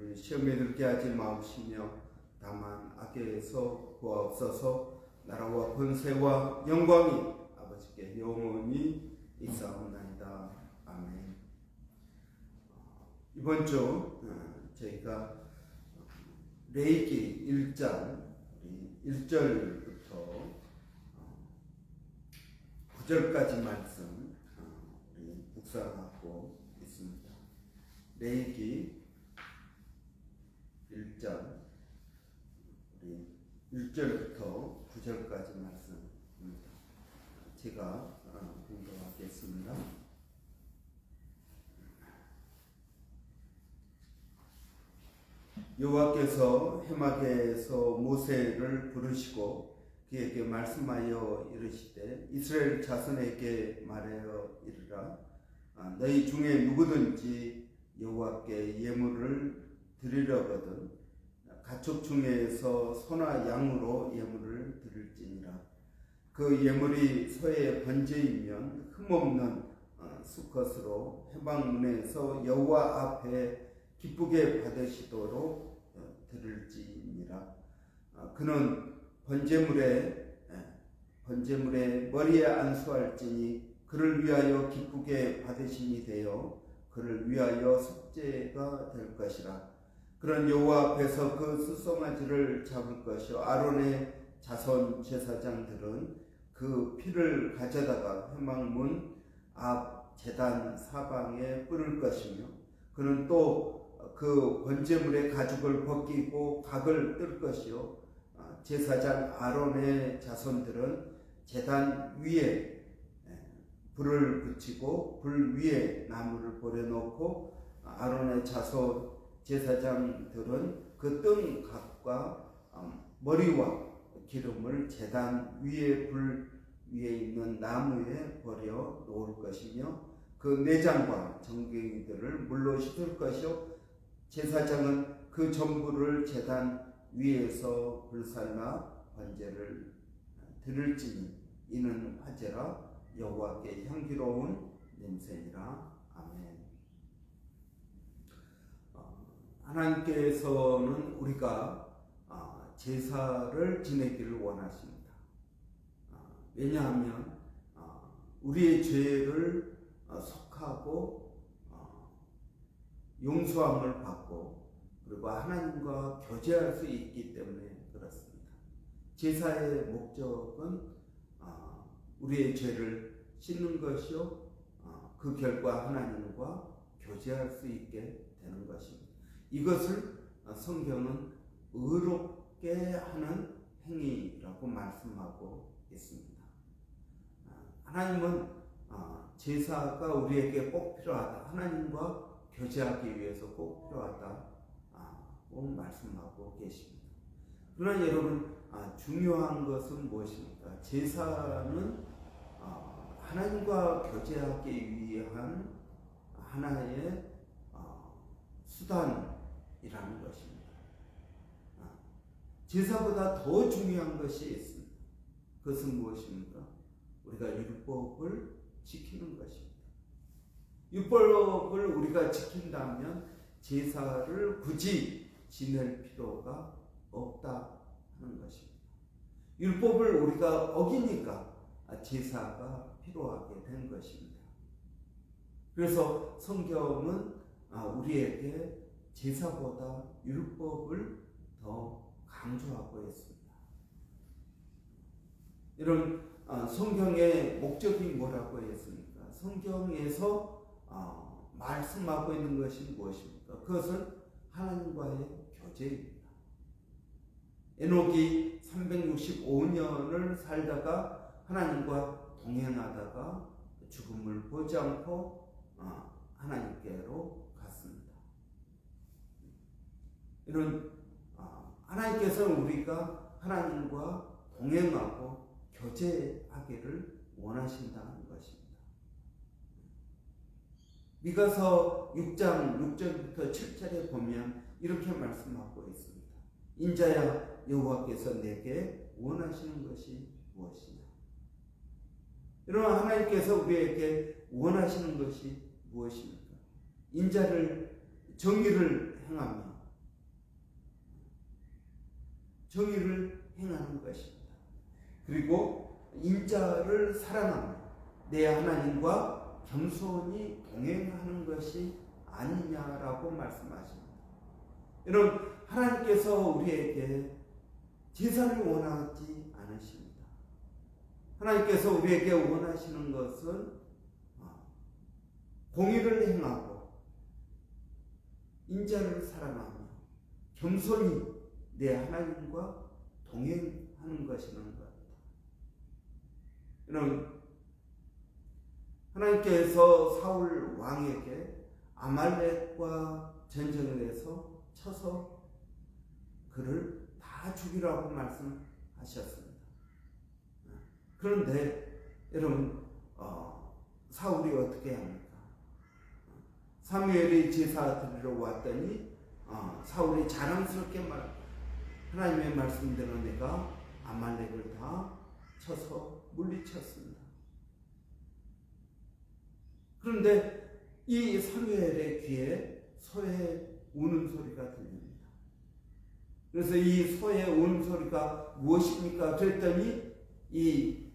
우리 시험에 들게 하지 마옵시며 다만 악에서 구하옵소서. 나라와 권세와 영광이 아버지께 영원히 있사옵나이다. 아멘. 이번 주 어, 저희가 레이기 1장 1절부터 9절까지 말씀 어, 우리 묵상하고 있습니다. 레이기 1장 우리 1절부터 9절까지 말씀입니다. 제가 어, 공부하겠습니다. 여호와께서 해마게에서 모세를 부르시고 그에게 말씀하여 이르시되 이스라엘 자손에게 말하여 이르라 아, 너희 중에 누구든지 여호와께 예물을 드리려거든 가축 중에서 소나 양으로 예물을 드릴지니라. 그 예물이 소의 번제이면 흠없는 어, 수컷으로 해방문에서 여호와 앞에 기쁘게 받으시도록 어, 드릴지니라. 아, 그는 번제물에 번제물에 머리에 안수할지니 그를 위하여 기쁘게 받으심이 되어 그를 위하여 속죄가 될 것이라 그런 여호와 앞에서 그 수송아지를 잡을 것이요. 아론의 자손 제사장들은 그 피를 가져다가 회막문 앞 제단 사방에 뿌릴 것이며 그는 또 그 번제물의 가죽을 벗기고 각을 뜰 것이요. 제사장 아론의 자손들은 제단 위에 불을 붙이고 불 위에 나무를 버려놓고 아론의 자손 제사장들은 그뜬 각과 머리와 기름을 제단 위에 불 위에 있는 나무에 버려 놓을 것이며 그 내장과 정갱이들을 물로 씻을 것이요. 제사장은 그 전부를 제단 위에서 불살라 번제를 드릴지니 이는 화제라 여호와께 향기로운 냄새니라 아멘. 어, 하나님께서는 우리가 어, 제사를 지내기를 원하십니다. 어, 왜냐하면 우리의 죄를 속하고 용서함을 받고 그리고 하나님과 교제할 수 있기 때문에 그렇습니다. 제사의 목적은 우리의 죄를 씻는 것이요 그 결과 하나님과 교제할 수 있게 되는 것입니다. 이것을 성경은 의롭게 하는 행위라고 말씀하고 있습니다. 하나님은 제사가 우리에게 꼭 필요하다. 하나님과 교제하기 위해서 꼭 필요하다고 말씀하고 계십니다. 그러나 여러분 중요한 것은 무엇입니까? 제사는 하나님과 교제하기 위한 하나의 수단 이라는 것입니다. 제사보다 더 중요한 것이 있습니다. 그것은 무엇입니까? 우리가 율법을 지키는 것입니다. 율법을 우리가 지킨다면 제사를 굳이 지낼 필요가 없다 하는 것입니다. 율법을 우리가 어기니까 제사가 필요하게 된 것입니다. 그래서 성경은 우리에게 제사보다 율법을 더 강조하고 있습니다. 이런 성경의 목적이 뭐라고 했습니까? 성경에서 말씀하고 있는 것이 무엇입니까? 그것은 하나님과의 교제입니다. 에녹이 365년을 살다가 하나님과 동행하다가 죽음을 보지 않고 하나님께로 갔습니다. 이런 하나님께서는 우리가 하나님과 동행하고 교제하기를 원하신다는 것입니다. 미가서 6장 6절부터 7절에 보면 이렇게 말씀하고 있습니다. 인자야 여호와께서 내게 원하시는 것이 무엇이냐? 여러분 하나님께서 우리에게 원하시는 것이 무엇입니까? 인자를 정의를 행하며 정의를 행하는 것입니다. 그리고 인자를 사랑하며 내 하나님과 겸손히 동행하는 것이 아니냐라고 말씀하십니다. 여러분 하나님께서 우리에게 제사를 원하지 않으십니다. 하나님께서 우리에게 원하시는 것은 어, 공의를 행하고 인자를 사랑하며 겸손히 내 하나님과 동행하는 것이라는 겁니다. 여러분 하나님께서 사울 왕에게 아말렉과 전쟁을 해서 쳐서 그를 다 죽이라고 말씀하셨습니다. 그런데 여러분 어, 사울이 어떻게 합니까? 사무엘이 제사 드리러 왔더니 어, 사울이 자랑스럽게 말 하나님의 말씀대로 내가 아말렉을 다 쳐서 물리쳤습니다. 그런데 이 사무엘의 귀에 소의 우는 소리가 들립니다. 그래서 이 소의 우는 소리가 무엇입니까? 그랬더니 이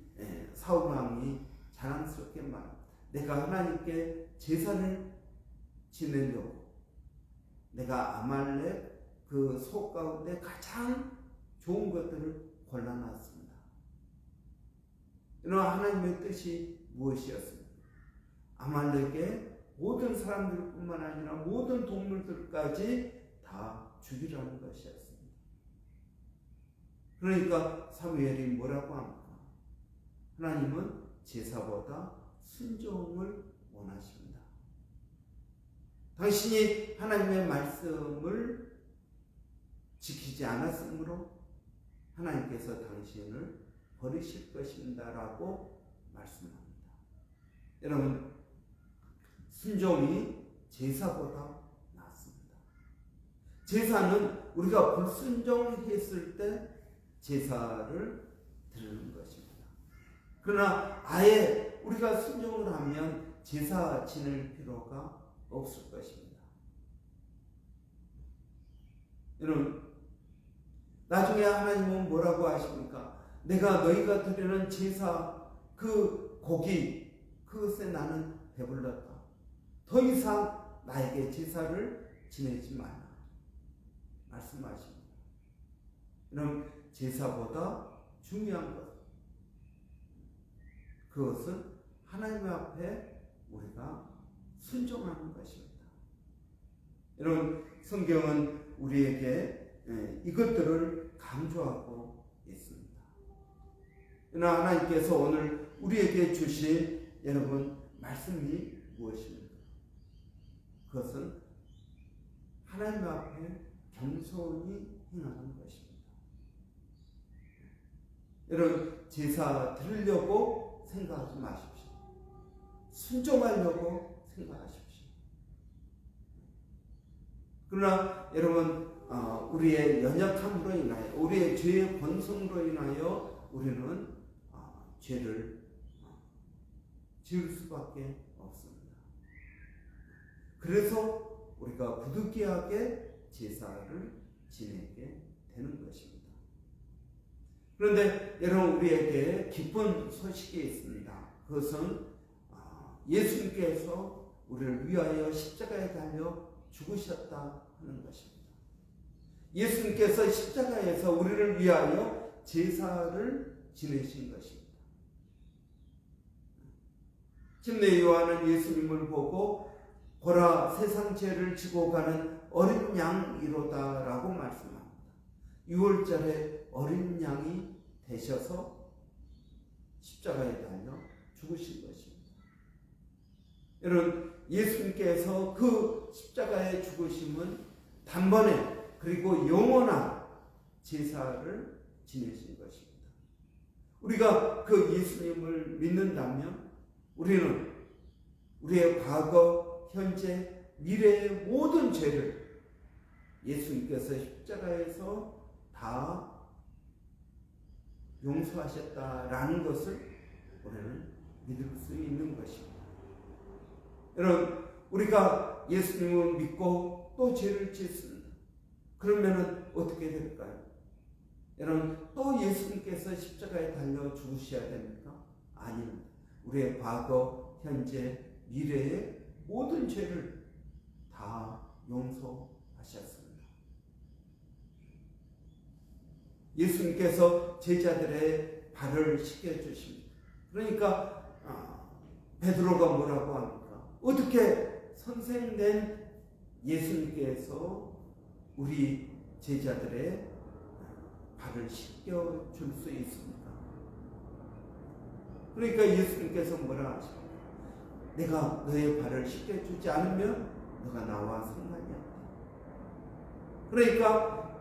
사울 왕이 자랑스럽게 말합니다. 내가 하나님께 제사를 지내려고 내가 아말렉 그소 가운데 가장 좋은 것들을 골라놨습니다. 이런 하나님의 뜻이 무엇이었습니까? 아말렉의 모든 사람들뿐만 아니라 모든 동물들까지 다 죽이라는 것이었습니다. 그러니까 사무엘이 뭐라고 합니까? 하나님은 제사보다 순종을 원하십니다. 당신이 하나님의 말씀을 지키지 않았으므로 하나님께서 당신을 버리실 것입니다라고 말씀합니다. 여러분 순종이 제사보다 낫습니다. 제사는 우리가 불순종했을 때 제사를 드리는 것입니다. 그러나 아예 우리가 순종을 하면 제사 지낼 필요가 없을 것입니다. 여러분, 나중에 하나님은 뭐라고 하십니까? 내가 너희가 드리는 제사 그 고기 그것에 나는 배불렀다. 더 이상 나에게 제사를 지내지 마라. 말씀하십니다. 그럼 제사보다 중요한 것 그것은 하나님 앞에 우리가 순종하는 것입니다. 여러분 성경은 우리에게 예, 이것들을 강조하고 있습니다. 그러나 하나님께서 오늘 우리에게 주신 여러분 말씀이 무엇입니까? 그것은 하나님 앞에 겸손히 행하는 것입니다. 여러분 제사 드리려고 생각하지 마십시오. 순종하려고 생각하십시오. 그러나 여러분 어, 우리의 연약함으로 인하여 우리의 죄의 본성으로 인하여 우리는 어, 죄를 어, 지을 수밖에 없습니다. 그래서 우리가 부득이하게 제사를 지내게 되는 것입니다. 그런데 여러분 우리에게 기쁜 소식이 있습니다. 그것은 예수님께서 우리를 위하여 십자가에 달려 죽으셨다 하는 것입니다. 예수님께서 십자가에서 우리를 위하여 제사를 지내신 것입니다. 침례 요한은 예수님을 보고 보라 세상 죄를 지고 가는 어린 양이로다라고 말씀합니다. 6월절에 어린 양이 되셔서 십자가에 달려 죽으신 것입니다. 여러분 예수님께서 그 십자가의 죽으심은 단번에 그리고 영원한 제사를 지내신 것입니다. 우리가 그 예수님을 믿는다면 우리는 우리의 과거, 현재, 미래의 모든 죄를 예수님께서 십자가에서 다 용서하셨다라는 것을 우리는 믿을 수 있는 것입니다. 여러분, 우리가 예수님을 믿고 또 죄를 짓습니다. 그러면은 어떻게 될까요? 여러분, 또 예수님께서 십자가에 달려 죽으셔야 됩니까? 아닙니다. 우리의 과거, 현재, 미래의 모든 죄를 다 용서하셨습니다. 예수님께서 제자들의 발을 씻겨 주십니다. 그러니까 아, 베드로가 뭐라고 합니까? 어떻게 선생된 예수님께서 우리 제자들의 발을 씻겨 줄 수 있습니까? 그러니까 예수님께서 뭐라 하십니까? 내가 너의 발을 씻겨 주지 않으면 너가 나와 상관이 없다. 그러니까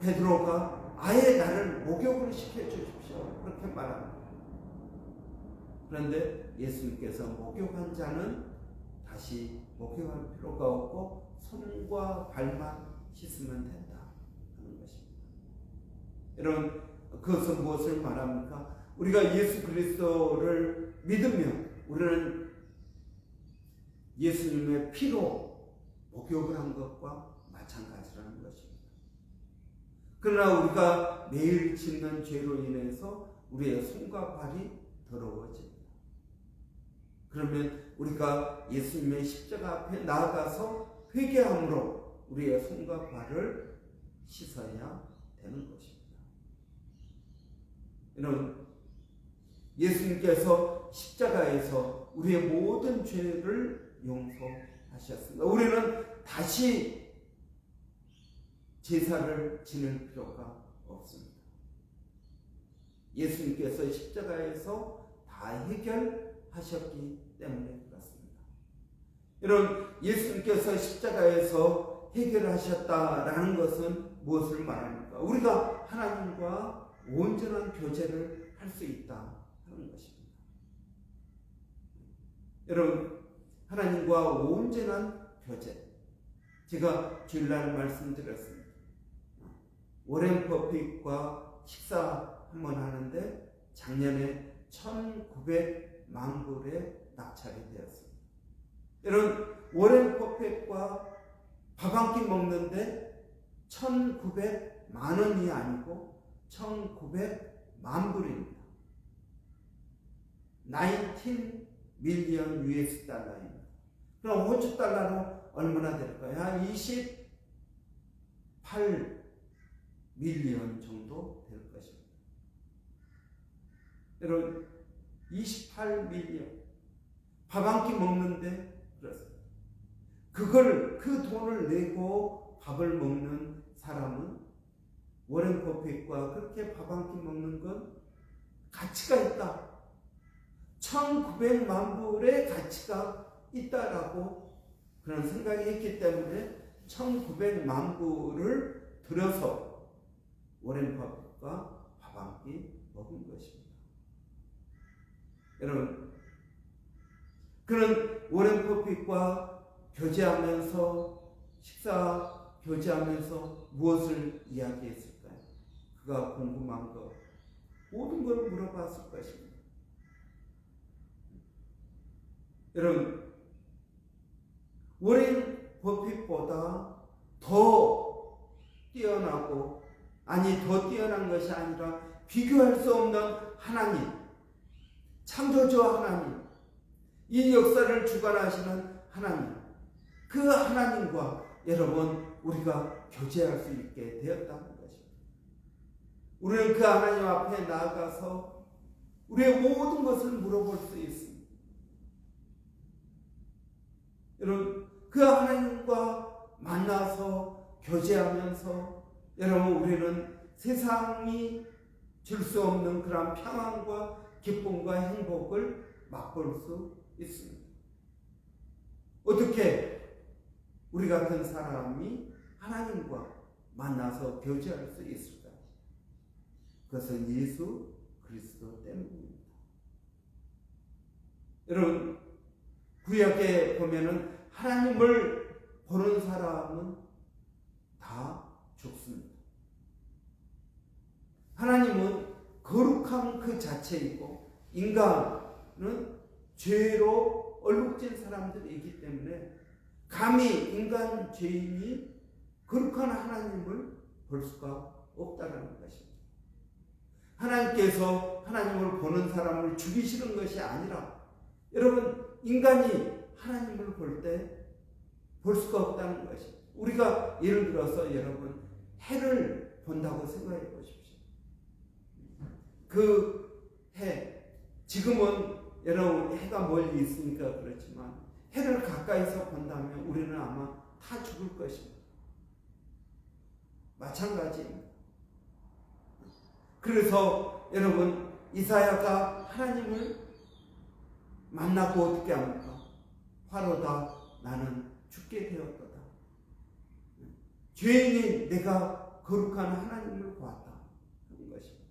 베드로가 아예 나를 목욕을 시켜 주십시오. 그렇게 말합니다. 그런데 예수님께서 목욕한 자는 다시 목욕할 필요가 없고 손과 발만 씻으면 된다 하는 것입니다. 여러분 그것은 무엇을 말합니까? 우리가 예수 그리스도를 믿으면 우리는 예수님의 피로 목욕을 한 것과 마찬가지라는 것입니다. 그러나 우리가 매일 짓는 죄로 인해서 우리의 손과 발이 더러워집니다. 그러면 우리가 예수님의 십자가 앞에 나아가서 회개함으로 우리의 손과 발을 씻어야 되는 것입니다. 여러분, 예수님께서 십자가에서 우리의 모든 죄를 용서하셨습니다. 우리는 다시 제사를 지낼 필요가 없습니다. 예수님께서 십자가에서 다 해결하셨기 때문에 그렇습니다. 여러분, 예수님께서 십자가에서 해결하셨다라는 것은 무엇을 말합니까? 우리가 하나님과 온전한 교제를 할 수 있다 하는 것입니다. 여러분, 하나님과 온전한 교제. 제가 주일날 말씀드렸습니다. 워렌 버핏과 식사 한번 하는데 작년에 1900만 불에 낙찰이 되었습니다. 여러분, 워렌 버핏과 밥 한 끼 먹는데 1900만 원이 아니고 1900만 불입니다. 19 밀리언 US 달러입니다. 그럼 5주 달러로 얼마나 될까요? 한 28 밀리언 정도 될 것입니다. 여러분, 28 밀리언. 밥 한 끼 먹는데 그렇습니다. 그걸, 그 돈을 내고 밥을 먹는 사람은 워렌 버핏과 그렇게 밥 한 끼 먹는 건 가치가 있다. 1900만 불의 가치가 있다라고 그런 생각이 있기 때문에 1900만 불을 들여서 워렌 버핏과 밥 한 끼 먹은 것입니다. 여러분, 그런 워렌 버핏과 교제하면서 식사 교제하면서 무엇을 이야기했을까요? 그가 궁금한 것 모든 걸 물어봤을 것입니다. 여러분, 워렌 버핏보다 더 뛰어나고 아니 더 뛰어난 것이 아니라 비교할 수 없는 하나님, 창조주 하나님, 이 역사를 주관하시는 하나님, 그 하나님과 여러분 우리가 교제할 수 있게 되었다는 것입니다. 우리는 그 하나님 앞에 나아가서 우리의 모든 것을 물어볼 수 있습니다. 여러분 그 하나님과 만나서 교제하면서 여러분 우리는 세상이 줄 수 없는 그런 평안과 기쁨과 행복을 맛볼 수 있습니다. 어떻게 우리 같은 사람이 하나님과 만나서 교제할 수 있을까? 그것은 예수 그리스도 때문입니다. 여러분 구약에 보면은 하나님을 보는 사람은 다 죽습니다. 하나님은 거룩함 그 자체이고 인간은 죄로 얼룩진 사람들이기 때문에 감히 인간 죄인이 거룩한 하나님을 볼 수가 없다는 것입니다. 하나님께서 하나님을 보는 사람을 죽이시는 것이 아니라 여러분 인간이 하나님을 볼 때 볼 수가 없다는 것입니다. 우리가 예를 들어서 여러분 해를 본다고 생각해 보십시오. 그 해, 지금은 여러분 해가 멀리 있으니까 그렇지만 해를 가까이서 본다면 우리는 아마 다 죽을 것입니다. 마찬가지입니다. 그래서 여러분 이사야가 하나님을 만나고 어떻게 합니까? 화로다 나는 죽게 되었도다. 죄인이 내가 거룩한 하나님을 보았다. 하는 것입니다.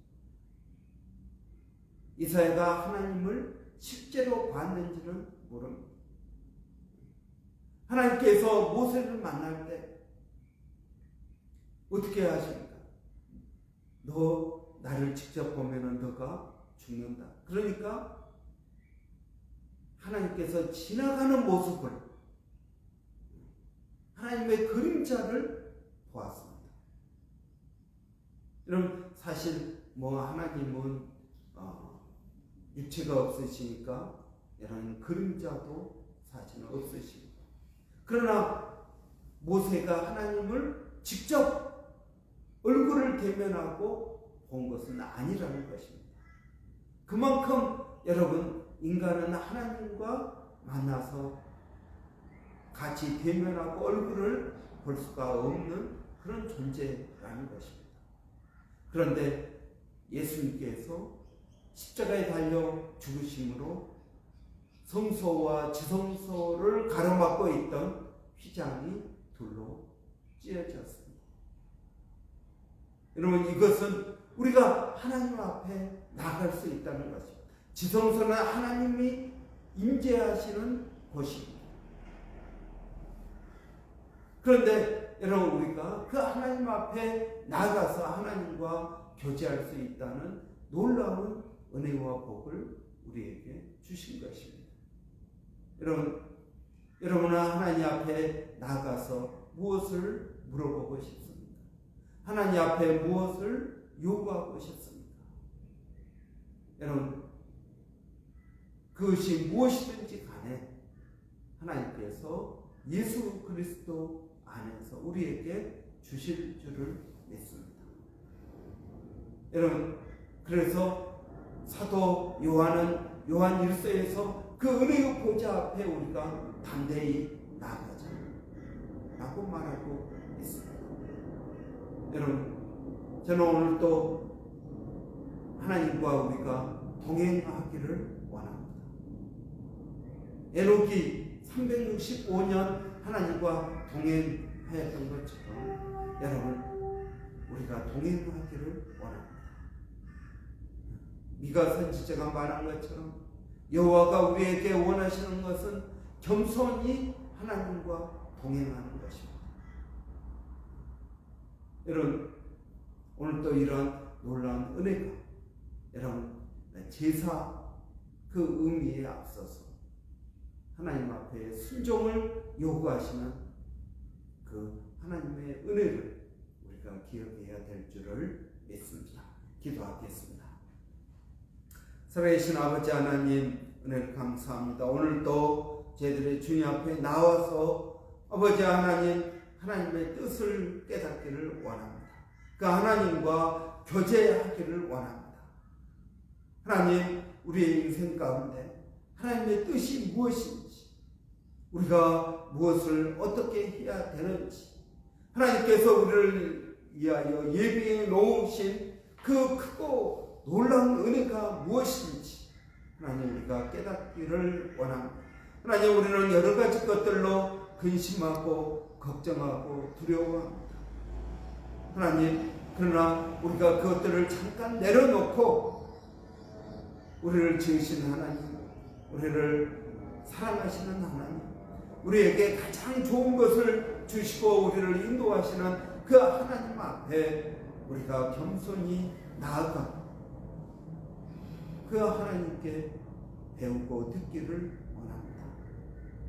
이사야가 하나님을 실제로 봤는지는 모릅니다. 하나님께서 모세를 만날 때 어떻게 하십니까? 너 나를 직접 보면은 너가 죽는다. 그러니까 하나님께서 지나가는 모습을 하나님의 그림자를 보았습니다. 여러분 사실 뭐 하나님은 어, 육체가 없으시니까 이런 그림자도 사실은 없으십니다. 그러나 모세가 하나님을 직접 얼굴을 대면하고 본 것은 아니라는 것입니다. 그만큼 여러분 인간은 하나님과 만나서 같이 대면하고 얼굴을 볼 수가 없는 그런 존재라는 것입니다. 그런데 예수님께서 십자가에 달려 죽으심으로 성소와 지성소를 가로막고 있던 휘장이 둘로 찢어졌습니다. 여러분 이것은 우리가 하나님 앞에 나갈 수 있다는 것입니다. 지성소는 하나님이 임재하시는 곳입니다. 그런데 여러분 우리가 그 하나님 앞에 나가서 하나님과 교제할 수 있다는 놀라운 은혜와 복을 우리에게 주신 것입니다. 여러분, 여러분은 하나님 앞에 나가서 무엇을 물어보고 싶습니까? 하나님 앞에 무엇을 요구하고 싶습니까? 여러분, 그것이 무엇이든지 간에 하나님께서 예수 그리스도 안에서 우리에게 주실 줄을 믿습니다. 여러분, 그래서 사도 요한은 요한 1서에서 그 은혜의 보좌 앞에 우리가 담대히 나가자. 라고 말하고 있습니다. 여러분, 저는 오늘 또 하나님과 우리가 동행하기를 원합니다. 에녹이 365년 하나님과 동행하였던 것처럼 여러분 우리가 동행하기를 원합니다. 미가 선지자가 말한 것처럼 여호와가 우리에게 원하시는 것은 겸손히 하나님과 동행하는 것입니다. 여러분 오늘 또 이런 놀라운 은혜가 여러분 제사 그 의미에 앞서서 하나님 앞에 순종을 요구하시는 그 하나님의 은혜를 우리가 기억해야 될 줄을 믿습니다. 기도하겠습니다. 살아계신 아버지 하나님 은혜를 감사합니다. 오늘도 저희들의 주님 앞에 나와서 아버지 하나님 하나님의 뜻을 깨닫기를 원합니다. 그 하나님과 교제하기를 원합니다. 하나님 우리의 인생 가운데 하나님의 뜻이 무엇인지 우리가 무엇을 어떻게 해야 되는지 하나님께서 우리를 위하여 예비해 놓으신 그 크고 놀라운 은혜가 무엇인지 하나님 우리가 깨닫기를 원합니다. 하나님 우리는 여러 가지 것들로 근심하고 걱정하고 두려워합니다. 하나님 그러나 우리가 그것들을 잠깐 내려놓고 우리를 지으신 하나님, 우리를 사랑하시는 하나님, 우리에게 가장 좋은 것을 주시고 우리를 인도하시는 그 하나님 앞에 우리가 겸손히 나아가 그 하나님께 배우고 듣기를 원합니다.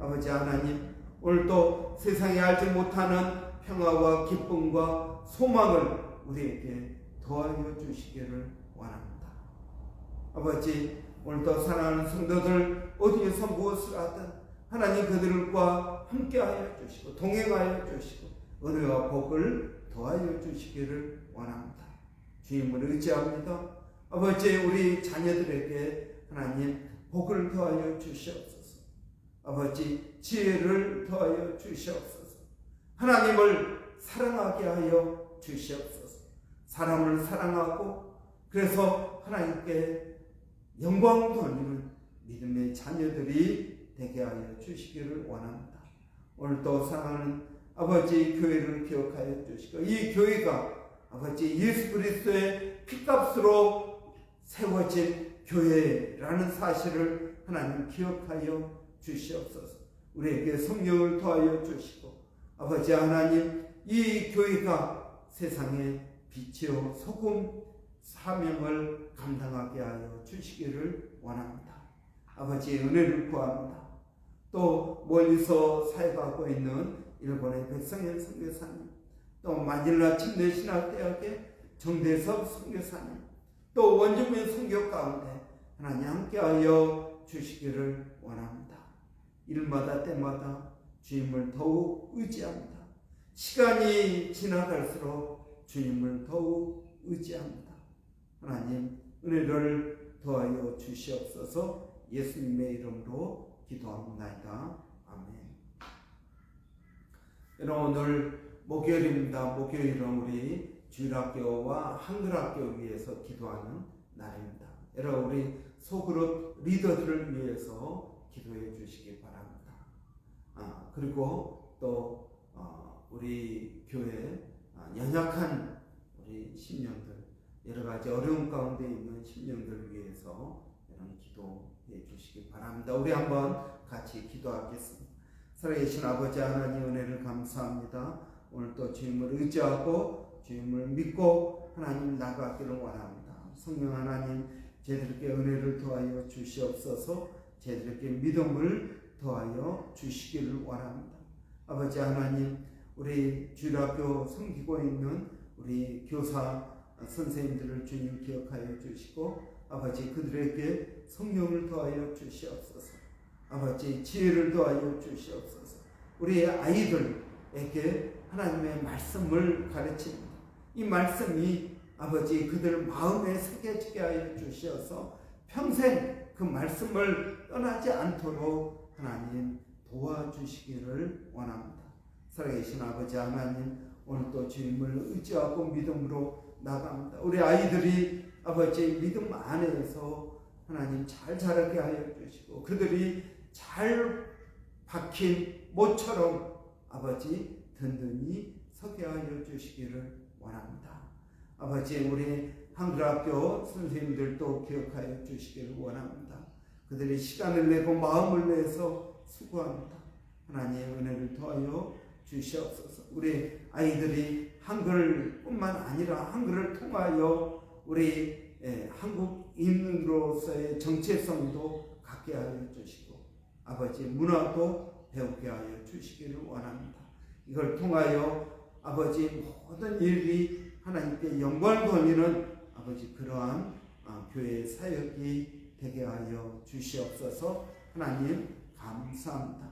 아버지 하나님, 오늘도 세상에 알지 못하는 평화와 기쁨과 소망을 우리에게 더하여 주시기를 원합니다. 아버지, 오늘도 사랑하는 성도들 어디에서 무엇을 하든 하나님 그들과 함께하여 주시고 동행하여 주시고 은혜와 복을 더하여 주시기를 원합니다. 주님을 의지합니다. 아버지 우리 자녀들에게 하나님 복을 더하여 주시옵소서. 아버지 지혜를 더하여 주시옵소서. 하나님을 사랑하게 하여 주시옵소서. 사람을 사랑하고 그래서 하나님께 영광 돌리는 믿음의 자녀들이 되게 하여 주시기를 원합니다. 오늘도 사랑하는 아버지 교회를 기억하여 주시고 이 교회가 아버지 예수 그리스도의 피값으로 세워진 교회라는 사실을 하나님 기억하여 주시옵소서. 우리에게 성령을 더하여 주시고 아버지 하나님 이 교회가 세상의 빛이요 소금 사명을 감당하게 하여 주시기를 원합니다. 아버지의 은혜를 구합니다. 또 멀리서 사역하고 있는 일본의 백성현 선교사님, 또 마닐라 침례 신학대학의 정대섭 선교사님, 또 원주민 선교 가운데 하나님 함께하여 주시기를 원합니다. 일마다 때마다 주님을 더욱 의지합니다. 시간이 지나갈수록 주님을 더욱 의지합니다. 하나님 은혜를 더하여 주시옵소서 예수님의 이름으로 기도합니다. 아멘. 여러분 오늘 목요일입니다. 목요일은 우리 주일학교와 한글학교 위해서 기도하는 날입니다. 여러분 우리 소그룹 리더들을 위해서 기도해 주시기 바랍니다. 아, 그리고 또 어, 우리 교회 아, 연약한 우리 신령들 여러 가지 어려움 가운데 있는 신령들을 위해서 여러분 기도해 주시기 바랍니다. 우리 한번 같이 기도하겠습니다. 살아계신 아버지 하나님 은혜를 감사합니다. 오늘 또 주님을 의지하고 주님을 믿고 하나님 나가기를 원합니다. 성령 하나님 저희들에게 은혜를 더하여 주시옵소서 저희들에게 믿음을 더하여 주시기를 원합니다. 아버지 하나님 우리 주일학교 섬기고 있는 우리 교사 선생님들을 주님 기억하여 주시고 아버지 그들에게 성령을 더하여 주시옵소서. 아버지 지혜를 더하여 주시옵소서. 우리 아이들에게 하나님의 말씀을 가르칩니다. 이 말씀이 아버지 그들 마음에 새겨지게 하여 주시어서 평생 그 말씀을 떠나지 않도록 하나님 도와주시기를 원합니다. 살아계신 아버지 하나님 오늘도 주님을 의지하고 믿음으로 나갑니다. 우리 아이들이 아버지 믿음 안에서 하나님 잘 자라게 하여 주시고 그들이 잘 박힌 모처럼 아버지 든든히 서게 하여 주시기를 원합니다. 아버지 우리 한글학교 선생님들도 기억하여 주시기를 원합니다. 그들이 시간을 내고 마음을 내서 수고합니다. 하나님의 은혜를 더하여 주시옵소서. 우리 아이들이 한글뿐만 아니라 한글을 통하여 우리 한국인으로서의 정체성도 갖게 하여 주시고 아버지 문화도 배우게 하여 주시기를 원합니다. 이걸 통하여 아버지 모든 일이 하나님께 영광 돌리는 아버지 그러한 교회 사역이 되게 하여 주시옵소서 하나님 감사합니다.